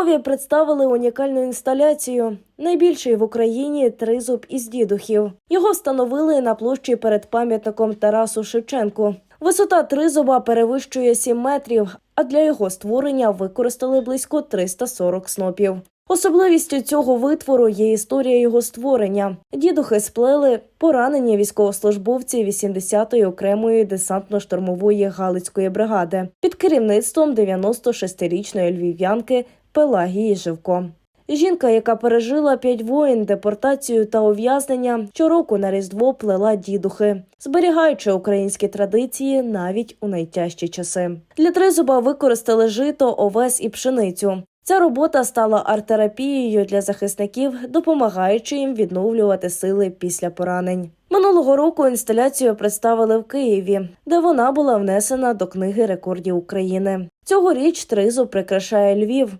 Львові представили унікальну інсталяцію. Найбільший в Україні тризуб із дідухів. Його встановили на площі перед пам'ятником Тарасу Шевченку. Висота тризуба перевищує 7 метрів, а для його створення використали близько 340 снопів. Особливістю цього витвору є історія його створення. Дідухи сплели поранені військовослужбовці 80-ї окремої десантно-штурмової галицької бригади під керівництвом 96-річної львів'янки Пелагії Живко. Жінка, яка пережила п'ять воїн, депортацію та ув'язнення, щороку на різдво плела дідухи, зберігаючи українські традиції навіть у найтяжчі часи. Для тризуба використали жито, овес і пшеницю. Ця робота стала арт-терапією для захисників, допомагаючи їм відновлювати сили після поранень. Минулого року інсталяцію представили в Києві, де вона була внесена до книги рекордів України. Цьогоріч тризуб прикрашає Львів.